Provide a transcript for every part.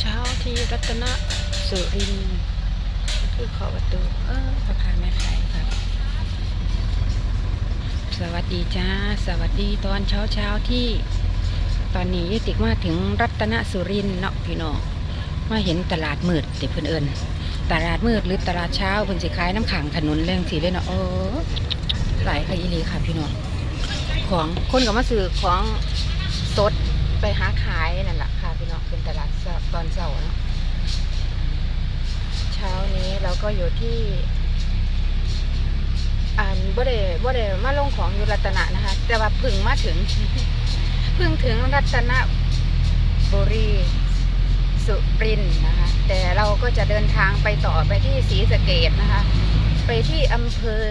เช้าที่รัตนสุรินทร์คือขอประตู เออพระพาแม่ไข่ครับ สวัสดีจ้า สวัสดีตอนเช้าเช้าที่ ตอนนี้ยติกมาถึงรัตนสุรินทร์เนาะพี่น้องมาเห็นตลาดมืดติเพิ่อนเอิญตลาดมืดหรือตลาดเช้าเพิ่นสิขายน้ำขังถนนเรื่องสีเลยเนาะโอ้หลายค่ะอีหลีค่ะพี่น้องของคนก็มาซื้อของสดไปหาขายนั่นแหละ ตอนเช้าเนาะเช้านี้เราก็อยู่ที่อันบ่ได้บ่ได้มาลงของอยู่รัตนะนะคะ แต่ว่าพึ่งมาถึงพิ่งถึงรัตนบุรีสุรินนะคะ แต่เราก็จะเดินทางไปต่อไปที่ศรีสะเกดนะคะ ไปที่อำเภอ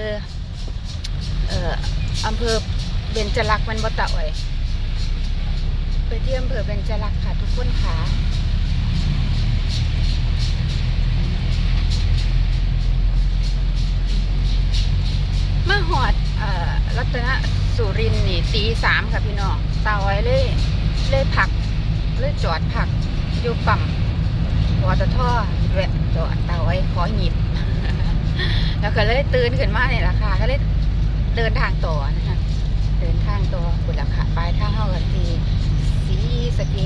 เอ่ออำเภอเบญจลักษณ์มันบ่ตะอ่อยไปที่อำเภอเบญจลักษณ์ค่ะทุกคนค่ะ มาหอดเอ่อรัตนสุรินนี่ตีสามค่ะพี่น้องตาไว้เลยเลยผักเลยจอดผักอยู่ปั๊มวอตท่อแวะจอดตาไว้ขอหยิบแล้วก็เลยตื่นขึ้นมาเนี่ยราคาก็เลยเดินทางต่อนะคะเดินทางต่อบุรีค่ะปลายทางเข้ากันที่ศรีสเก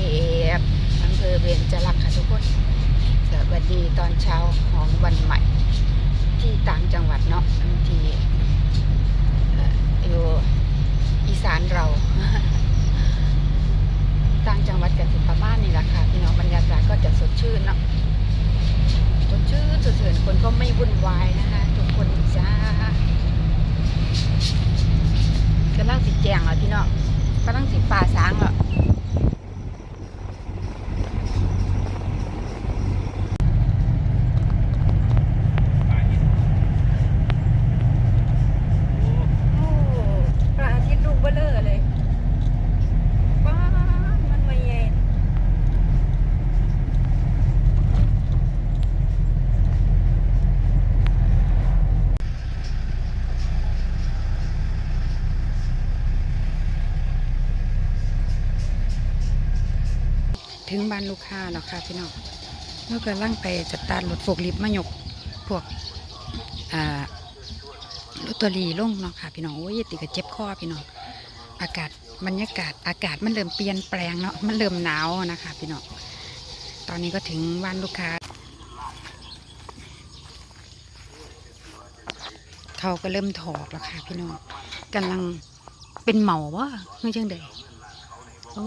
ษอำเภอเบญจลักค่ะทุกคนสวัสดีตอนเช้าของวันใหม่ ที่ต่างจังหวัดเนาะบางที อยู่อีสานเรา ต่างจังหวัดกันสิประมาณนี้แหละค่ะพี่น้องบรรยากาศก็จะสดชื่นเนาะสดชื่นสดชื่นคนก็ไม่วุ่นวายนะคะทุกคนจ้ากำลังสิแจงเหรอพี่น้องกำลังสิฟ้าสางเหรอโอ้พระอาทิตย์ลูกเบลอเลยป้าดมันไม่ใหญ่ ถึงบ้านลูกค้าแล้วค่ะพี่น้องแล้วก็ล่างไปจัดตารรถโฟกลิฟต์มายกพวกอ่าลอตเตอรี่ลงเนาะค่ะพี่น้องโอ้ยติดกับเจ็บคอพี่น้องอากาศบรรยากาศอากาศมันเริ่มเปลี่ยนแปลงเนาะมันเริ่มหนาวนะคะพี่น้องตอนนี้ก็ถึงวันลูกค้า เขาก็เริ่มถอกแล้วค่ะพี่น้องกำลังเป็นเหมาว่าเมื่อจังใดโอ้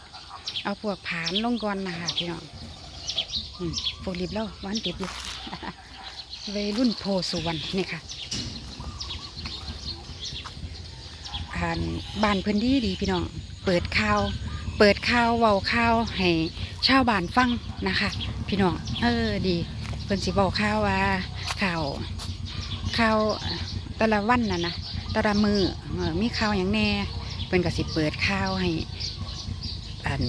เอาพวกผานลงก่อนนะคะพี่น้องโฟลิฟต์แล้วหวานติดอยู่วัยรุ่นโพสุวรรณนี่ค่ะผ่านบ้านเพื้นที่ดีพี่น้อง เปิดข่าว เปิดข่าวเว้าข่าวให้ชาวบ้านฟังนะคะ พี่น้อง เออดีเพิ่นสิเว้าข่าวว่าข่าวข่าวแต่ละวันน่ะนะแต่ละมือออมีข่าวอย่างแน่เพิ่นก็สิเปิดข่าวให้ อัน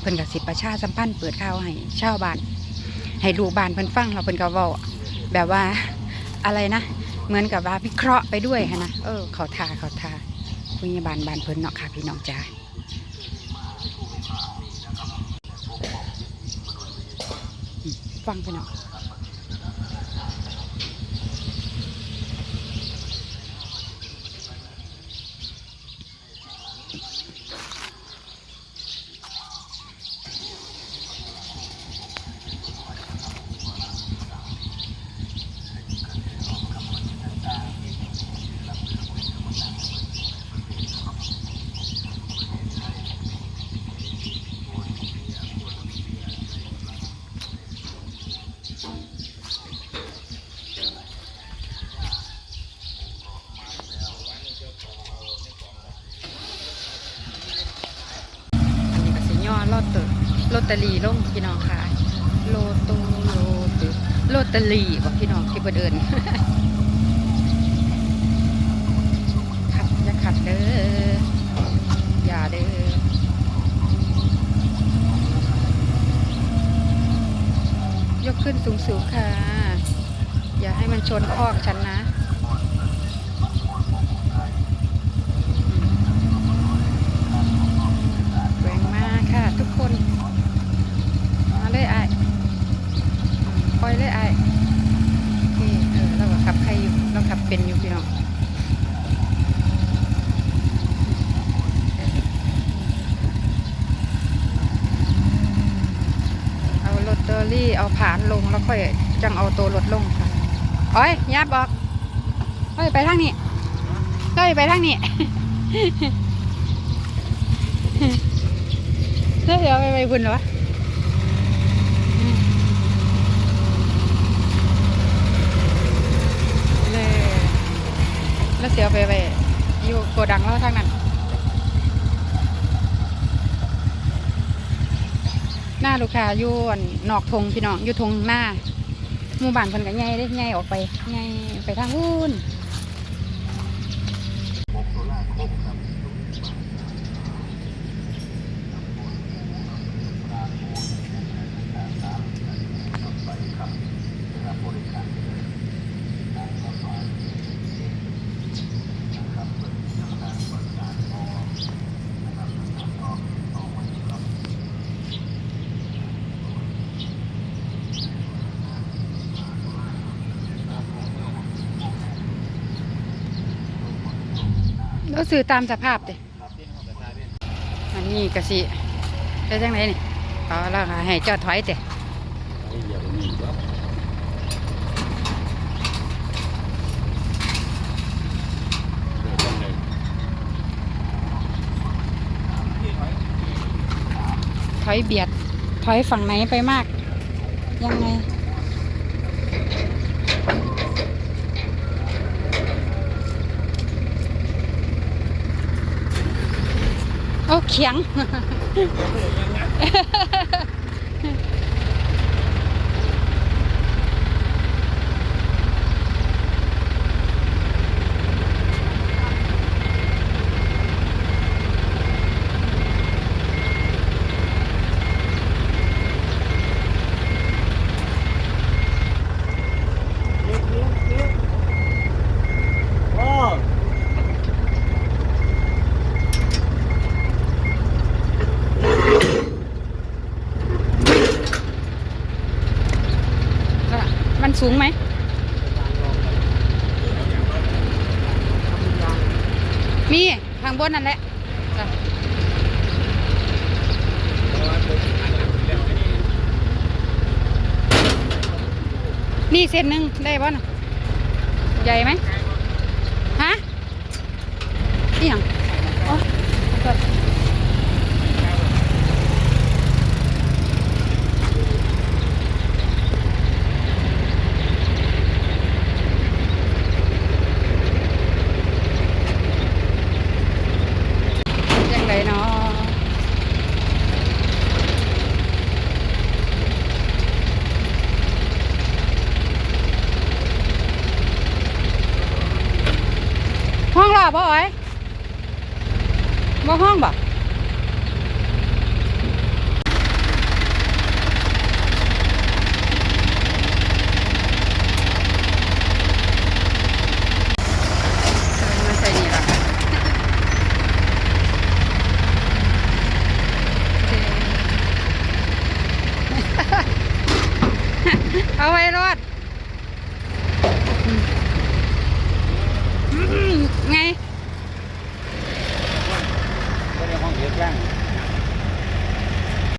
เพิ่นก็สิประชาสัมพันธ์เปิดข่าวให้ชาวบ้านให้ลูกบ้านเพิ่นฟังเราเพิ่นก็เว้าแบบว่าอะไรนะ เหมือนกับว่าวิเคราะห์ไปด้วยค่ะนะเออเขาทาเขาทาพยาบาลบานเพิ่นเนาะค่ะพี่น้องจ้าฟังไปเนาะ ตเตอรี่ลงพี่น้องค่ะ โลตูโลตุโลตเตอรี่บอกพี่น้องที่เพิ่นเอิ้นขัดอย่าขัดเด้ออย่าเด้อยกขึ้นสูงๆค่ะ อย่าให้มันชนคอกฉันนะแรงมากค่ะ ทุกคน มาเลยไอ้ายอืมป ล่อยเลยไอ้ายโอเออเราก็ขับใครอยู่เราขับเป็นอยู่พี่น้องเอาลอตเตอรี่เอาผ่านลงแล้วค่อยจังเอาตัวรถลงค่ะโอ้ยยับบอกเฮ้ยไปทางนี้เฮ้ยไปทางนี้เฮ้ยเดี๋ยวไปไปบุญเหรอวะเลย แล้วเสียไปไปอยู่โกดังแล้วทางนั้นหน้าลูกค้าอยู่นนอกทงพี่น้องอยู่ทงหน้าหมู่บ้านเพิ่นก็ใหญ่เด้ใหญ่ออกไปใหญ่ไปทางนู้น แล้วซื้อตามสภาพเด้อันนี้ก็สิได้จังไดนี่เอาแล้วก็ให้เจอดถอยเด้ถอยเบียด ถอยฝั่งไหนไปมาก ยังไง โอ้เขียง สูงไหมมีทางบนนั่นแหละนี่เส้นหนึ่งได้ป่ะนะใหญ่ไหมฮะนี่ยังโอ้ขอโทษยังไงเนาะ ห้องรอบ่เอ้ยบ่ห้องบ่มาใส่นี่ล่ะเอาไว้รอด